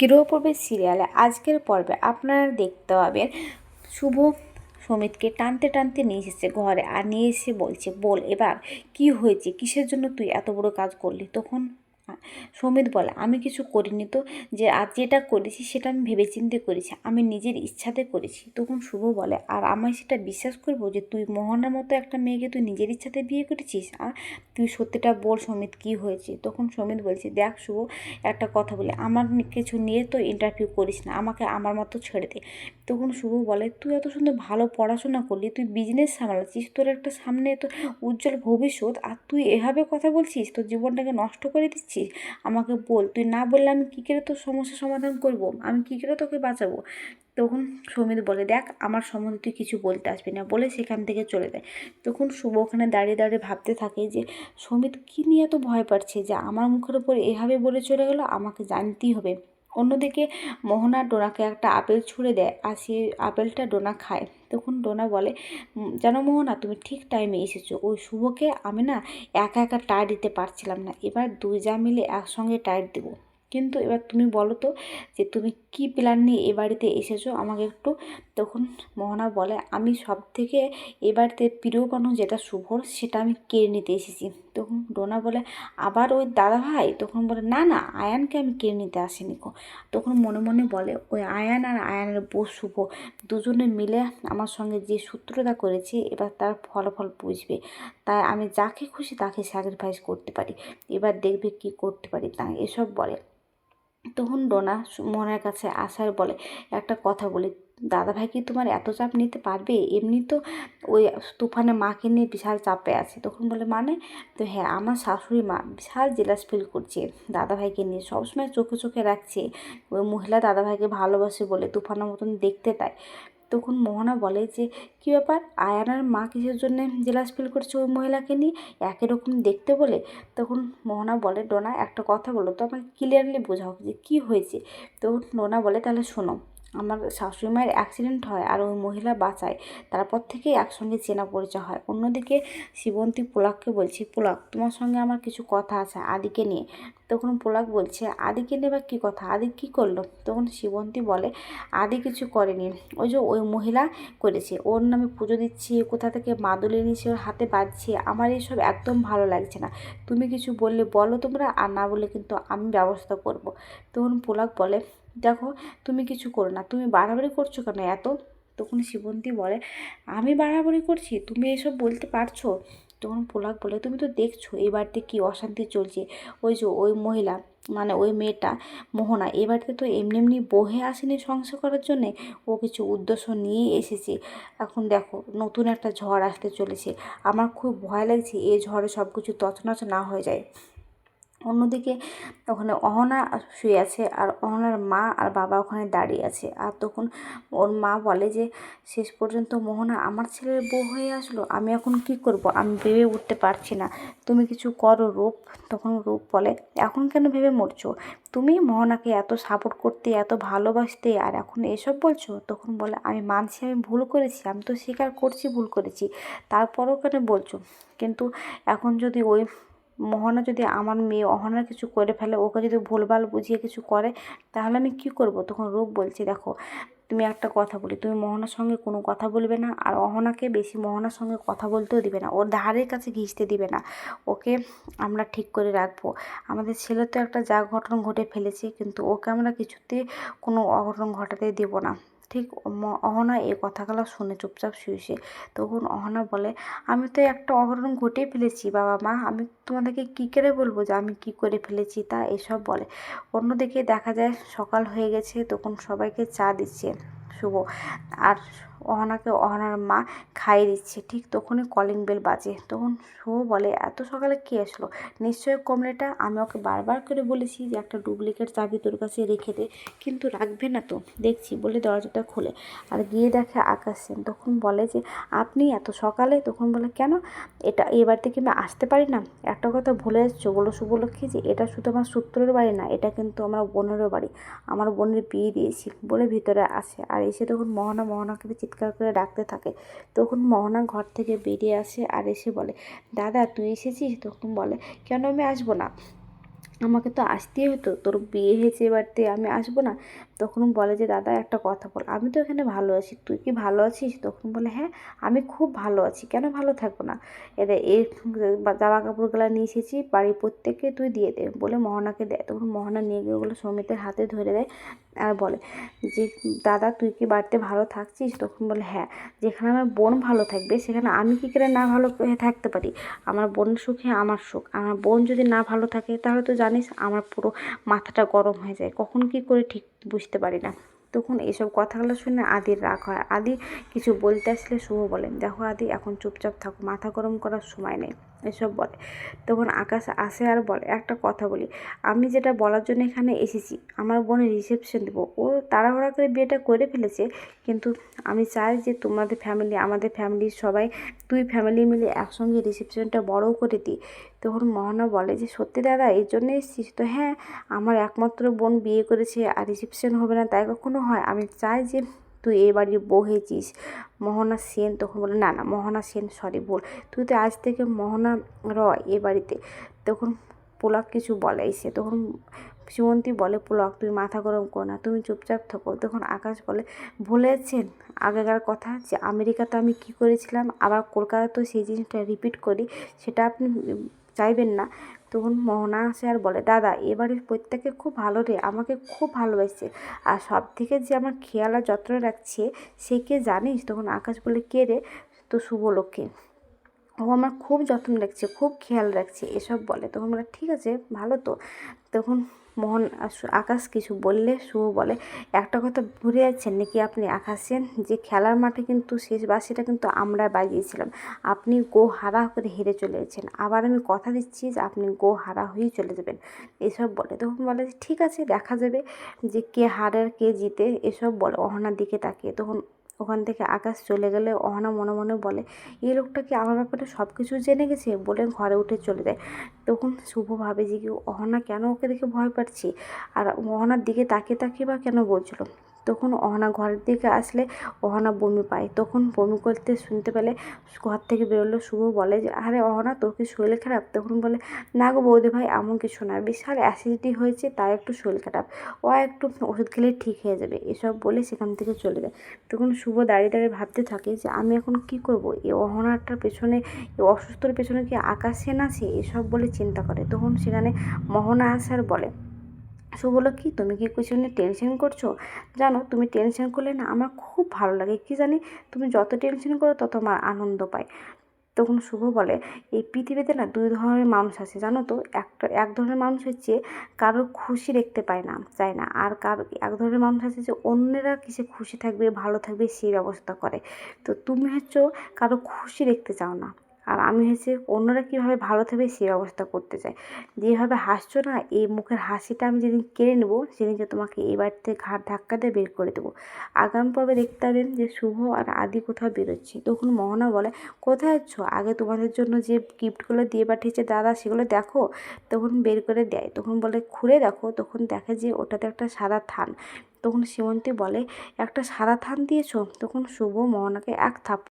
গৃহপর্বের সিরিয়ালে আজকের পর্বে আপনারা দেখতে পাবেন শুভ সমিতকে টানতে টানতে নিয়ে এসেছে ঘরে আর নিয়ে এসে বলছে, বল এবার কি হয়েছে? কিসের জন্য তুই এত বড় কাজ করলি? তখন সমিত বলে, আমি কিছু করিনি তো, যে আজ যেটা করেছি সেটা আমি ভেবেচিন্তে করেছি, আমি নিজের ইচ্ছাতে করেছি। তখন শুভ বলে, আর আমায় সেটা বিশ্বাস করব যে তুই মোহনার মতো একটা মেয়েকে তুই নিজের ইচ্ছাতে বিয়ে করেছিস? আর তুই সত্যিটা বল সমিত, কি হয়েছে? তখন সমিত বলছে, দেখ শুভ, একটা কথা বলে, আমার কিছু নিয়ে তো ইন্টারভিউ করিস না, আমাকে আমার মতো ছেড়ে দে। তখন শুভ বলে, তুই এত সুন্দর ভালো পড়াশোনা করলি, তুই বিজনেস সামলাচ্ছিস, তোর একটা সামনে তো উজ্জ্বল ভবিষ্যৎ, আর তুই এভাবে কথা বলছিস, তোর জীবনটাকে নষ্ট করে দিচ্ছিস? আমাকে বল, তুই না বললে আমি কী করে তোর সমস্যার সমাধান করব? আমি কী করে তোকে বাঁচাবো? তখন সমিত বলে, দেখ, আমার সম্বন্ধে তুই কিছু বলতে আসবি না, বলে সেখান থেকে চলে যায়। তখন শুভ ওখানে দাঁড়িয়ে দাঁড়িয়ে ভাবতে থাকে যে সমিত কী নিয়ে এত ভয় পাচ্ছে যে আমার মুখের উপর এভাবে বলে চলে গেলো? আমাকে জানতেই হবে। অন্যদিকে মোহনা ডোনাকে একটা আপেল ছুঁড়ে দেয় আর সে আপেলটা ডোনা খায়। তখন ডোনা বলে যেন মোহনা, তুমি ঠিক টাইমে এসেছ। ওই শুভকে আমি না একা একা টায়ার দিতে পারছিলাম না। এবার দুই যা মিলে একসঙ্গে টায়ার দেবো। কিন্তু এবার তুমি বলো তো যে, তুমি কি প্ল্যান নিয়ে এ বাড়িতে এসেছ? আমাকে একটু তখন মোহনা বলে, আমি সব থেকে এ বাড়িতে প্রিয় মানুষ যেটা শুভর সেটা আমি কেড়ে নিতে এসেছি। তখন ডোনা বলে, আবার ওই দাদা ভাই তখন বলে, না না, আয়ানকে আমি কেড়ে নিতে আসিনি গো। তখন মনে মনে বলে, ওই আয়ান আর আয়ানের বউ শুভ, দুজনে মিলে আমার সঙ্গে যে সূত্রতা করেছে, এবার তার ফলাফল বুঝবে। তাই আমি যাকে খুশি তাকে স্যাক্রিফাইস করতে পারি। এবার দেখবে কি করতে পারি তা। এসব বলে। তখন ডোনা মনের কাছে আসার বলে একটা কথা বলি দাদা ভাই কি তোমার এত চাপ নিতে পারবে? এমনি তো ওই তুফানে মাকে নিয়ে বিশাল চাপে আছে। তখন বলে মানে? তো হ্যাঁ আমার শাশুড়ি মা বিশাল জেলাস ফিল করছে দাদা ভাইকে নিয়ে। সবসময় চোখে চোখে রাখছে। ওই মহিলা দাদা ভাইকে ভালোবাসে বলে, তুফানের মতন দেখতে তাই। তখন মোহনা বলে যে, কী ব্যাপার? আয়ানার মা কিসের জন্য জেলাস ফিল করছে ওই মহিলাকে নিয়ে? একই রকম দেখতে বলে? তখন মোহনা বলে, ডোনা, একটা কথা বলো। তো আমাকে ক্লিয়ারলি বোঝাও যে কী হয়েছে? তখন ডোনা বলে, তাহলে শোনো আমার শাশুড়ি মায়ের অ্যাক্সিডেন্ট হয় আর ওই মহিলা বাঁচায়, তারপর থেকেই একসঙ্গে চেনা পরিচয় হয়। অন্যদিকে শিবন্তী পোলাককে বলছি, পোলাক, তোমার সঙ্গে আমার কিছু কথা আছে, আদিকে নিয়ে। তখন পোলাক বলছে, আদিকে নিয়ে বা কী কথা? আদি কী করল? তখন শিবন্তী বলে, আদি কিছু করেনি। ওই যে ওই মহিলা করেছে। ওর নামে পুজো দিচ্ছি, কোথা থেকে মাদুলি নিচ্ছে ওর হাতে বাজছে। আমার এসব একদম ভালো লাগছে না। তুমি কিছু বললে বলো তোমরা, আর না বলে কিন্তু আমি ব্যবস্থা করব। তখন পোলাক বলে, দেখো, তুমি কিছু করো না। তুমি বাড়াবাড়ি করছ কেন এত? তখন শিবন্তী বলে, আমি বাড়াবাড়ি করছি? তুমি এসব বলতে পারছ? তখন পোলাক বলে? তুমি তো দেখছ এই বাড়িতে কী অশান্তি চলছে। ওই যে ওই মহিলা মানে ওই মেয়েটা, মোহনা এ বাড়িতে তো এমনি এমনি বহে আসেনি সংসার করার জন্যে। ও কিছু উদ্দেশ্য নিয়ে এসেছে। এখন দেখো, নতুন একটা ঝড় আসতে চলেছে। আমার খুব ভয় লাগছে এই ঝড়ে সব কিছু তছনছ না হয়ে যায়। অন্যদিকে ওখানে অহনা শুয়ে আছে আর অহনার মা আর বাবা ওখানে দাঁড়িয়ে আছে। আর তখন ওর মা বলে যে, শেষ পর্যন্ত মোহনা আমার ছেলের বউ হয়ে আসলো, আমি এখন কি করব? আমি ভেবে উঠতে পারছি না। তুমি কিছু করো রূপ। তখন রূপ বলে, এখন কেন ভেবে মরছো? তুমি মোহনাকে এত সাপোর্ট করতে, এত ভালোবাসতে আর এখন এসব বলছো? তখন বলে, আমি মানছি, আমি ভুল করেছি, আমি তো স্বীকার করছি ভুল করেছি। তারপরও কেন বলছো? কিন্তু এখন যদি ওই মোহনা যদি আমার মেয়ে অহনার কিছু করে ফেলে, ওকে যদি ভুলভাল বুঝিয়ে কিছু করে, তাহলে আমি কি করব? তখন রূপ বলছি, দেখো, তুমি একটা কথা বলি, তুমি মোহনার সঙ্গে কোনো কথা বলবে না, আর অহনাকে বেশি মোহনার সঙ্গে কথা বলতেও দিবে না, ওর ধারের কাছে ঘিসতে দিবে না, ওকে আমরা ঠিক করে রাখব। আমাদের ছেলে তো একটা যা ঘটনা ঘটে ফেলেছে, কিন্তু ওকে আমরা কিছুতে কোনো অঘটন ঘটাতে দেবো না। ঠিক অহনা এই কথাগুলো শুনে চুপচাপ শুয়েছে। তখন অহনা বলে, আমি তো একটা অঘটন ঘটিয়ে ফেলেছি, বাবা মা। আমি তোমাদেরকে কী করে বলব যে আমি কি করে ফেলেছি তা? এসব বলে। অন্যদিকে দেখা যায় সকাল হয়ে গেছে, তখন সবাইকে চা দিচ্ছে। শুভ। আর অহনাকে, অহনার মা খাইয়ে দিচ্ছে। ঠিক তখনই কলিং বেল বাজে। তখন শুভ বলে, এত সকালে কে আসলো? নিশ্চয়ই কমলেটা আমি ওকে বারবার করে বলেছি যে একটা ডুপ্লিকেট চাবি তোর কাছে রেখে দে। কিন্তু রাখবে না তো? দেখছি বলে দরজাটা খোলে। আর গিয়ে দেখে আকাশ সেন তখন বলে যে, আপনি এত সকালে? তখন বলে, কেন? এটা এই বাড়িতে কি আমি আসতে পারি না। একটা কথা ভুলে যাচ্ছ, বলো শুভলক্ষ্মী, যে এটা শুধু আমার সূত্রের বাড়ি না, এটা কিন্তু আমার বোনেরও বাড়ি। আমার বোনের বিয়ে দিয়েছি বলে ভিতরে আসে। আর এসে তখন মোহনা মোহনাকে চিৎকার করে ডাকতে থাকে। তখন মোহনা ঘর থেকে বেরিয়ে আসে আর এসে বলে, দাদা, তুই এসেছিস? তখন বলে, কেন আমি আসব না? আমাকে তো আসতেই হতো, তোর বিয়ে হয়েছে এ বাড়িতে আমি আসব না। তখন বলে যে, দাদা, একটা কথা বল। আমি তো এখানে ভালো আছি, তুই কি ভালো আছিস? তখন বলে হ্যাঁ আমি খুব ভালো আছি, কেন ভালো থাকব না? এদের এই জামা কাপড়গুলো নিয়ে এসেছি, বাড়ির প্রত্যেককে তুই দিয়ে দে বলে মোহনাকে দেয়। তখন মোহনা নিয়ে গিয়ে ওগুলো সমিতের হাতে ধরে দেয় আর বলে যে, দাদা, তুই কি বাড়িতে ভালো থাকছিস? তখন বলে হ্যাঁ যেখানে আমার বোন ভালো থাকবে, সেখানে আমি কী করে না ভালো থাকতে পারি? আমার বোন সুখে আমার সুখ, আমার বোন যদি না ভালো থাকে, তাহলে তো জানিস? আমার পুরো মাথাটা গরম হয়ে যায়। কখন কী করে ঠিক বুঝতে পারি না। তখন এইসব কথাগুলো শুনে আদির রাগ হয়। আদি কিছু বলতে আসলে শুভ বলেন দেখো আদি, এখন চুপচাপ থাকো, মাথা গরম করার সময় নেই। এসব বলে। তখন আকাশ আসে আর বলে, একটা কথা বলি, আমি যেটা বলার জন্য এখানে এসেছি, আমার বোনের রিসেপশন দেবো। ও তাড়াহুড়া করে বিয়েটা করে ফেলেছে, কিন্তু আমি চাই যে তোমাদের ফ্যামিলি আমাদের ফ্যামিলির সবাই দুই ফ্যামিলি মিলে একসঙ্গে রিসেপশনটা বড় করে দিই। তখন মহানা বলে যে, সত্যি দাদা এই জন্য এসেছিস তো? হ্যাঁ আমার একমাত্র বোন বিয়ে করেছে আর রিসেপশন হবে না, তাই কখনো হয়, আমি চাই যে তুই এ বাড়ির বউ হয়েছিস। মোহনা সেন তখন বলে, না না, মোহনা সেন সরি বল তুই তো আজ থেকে মোহনা রয় এ বাড়িতে। তখন পোলাক কিছু বলে সে তখন শিমন্তী বলে, পুলক, তুই মাথা গরম করো না, তুমি চুপচাপ থাকো। তখন আকাশ বলে, ভুলেছেন? আগেকার কথা যে আমেরিকাতে আমি কি করেছিলাম, আবার কলকাতাতেও সেই জিনিসটা রিপিট করি, সেটা আপনি চাইবেন না। তখন মোহনা আসে আর বলে, দাদা, এ বাড়ির প্রত্যেকে খুব ভালো রে, আমাকে খুব ভালোবাসছে আর সব থেকে যে আমার খেয়াল আর যত্ন রাখছে, সে কে জানিস? তখন আকাশ বলে, কে রে? তো শুভলক্ষ্মী ও আমার খুব যত্ন রাখছে, খুব খেয়াল রাখছে, এসব বলে। তখন বলে ঠিক আছে, ভালো তো। তখন মোহন আকাশ কিছু বললে, শুভ বলে, একটা কথা ভুলে যাচ্ছেন নাকি আপনি আকাশেন যে খেলার মাঠে কিন্তু শেষ বাসিটা কিন্তু আমরা বাজিয়েছিলাম। আপনি গো হারা করে হেরে চলে গেছেন আবার আমি কথা দিচ্ছি যে আপনি গো হারা হয়েই চলে যাবেন। এসব বলে। তখন বলে ঠিক আছে, দেখা যাবে যে কে হারের কে জিতে। এসব বলে, অহনার দিকে তাকিয়ে। তখন ওখান থেকে আকাশ চলে গেলে। অহনা মনে মনে বলে, এই লোকটা কি আমার ব্যাপারে সব কিছু জেনে গেছে? বলে ঘরে উঠে চলে যায়। তখন শুভ ভাবে যে কি অহনা, কেন ওকে দেখে ভয় পাচ্ছি? আর অহনার দিকে তাকিয়ে তাকিয়ে বা কেন বলছিল? তখন অহনা ঘরের দিকে আসলে অহনা বমি পায়। তখন বমি করতে শুনতে পেলে ঘর থেকে বেরোলো, শুভ বলে যে, আরে অহনা, তোর কি শরীর খারাপ? তখন বলে, না গো বৌদি ভাই, এমন কিছু না। বিশাল অ্যাসিডিটি হয়েছে, তাই একটু শরীর খারাপ। ও একটু ওষুধ খেলেই ঠিক হয়ে যাবে। এসব বলে সেখান থেকে চলে যায়। তখন শুভ দাঁড়িয়ে দাঁড়িয়ে ভাবতে থাকে যে, আমি এখন কি করব? এই অহনাটার পেছনে এই অসুস্থর পেছনে কি আকাশ সেন আছে এসব বলে চিন্তা করে। তখন সেখানে মোহনা আসার বলে সো বলো কি তুমি কি কিছু নিয়ে টেনশন করছ? জানো, তুমি টেনশন করলে না আমার খুব ভালো লাগে। কি জানি, তুমি যত টেনশন করো তত আমার আনন্দ পায়। তখন শুভ বলে, এই পৃথিবীতে না দুই ধরনের মানুষ আছে, জানো তো? একটা, এক ধরনের মানুষ হচ্ছে কারোর খুশি দেখতে পায় না, চায় না। আর কার, এক ধরনের মানুষ আছে যে অন্যেরা কিসে খুশি থাকবে, ভালো থাকবে সেই ব্যবস্থা করে। তো তুমি হচ্ছে কারও খুশি দেখতে চাও না। আর আমি হচ্ছে অন্যরা কীভাবে ভালো থাকবে সেই ব্যবস্থা করতে চাই। যেভাবে হাসছো না, এই মুখের হাসিটা আমি যেদিন কেড়ে নেব সেদিনকে তোমাকে এই বাড়িতে ঘাট ধাক্কা দিয়ে বের করে দেবো। আগাম পর্বে দেখতে পাবেন যে শুভ আর আদি কোথাও বেরোচ্ছে। তখন মোহনা বলে, কোথায় যাচ্ছ আগে তোমাদের জন্য যে গিফটগুলো দিয়ে পাঠিয়েছে দাদা, সেগুলো দেখো। তখন বের করে দেয়। তখন বলে, খুলে দেখো। তখন দেখে যে ওটাতে একটা সাদা থান। তখন সীমন্তী বলে, একটা সাদা থান দিয়েছ? তখন শুভ মোহনাকে এক থাপ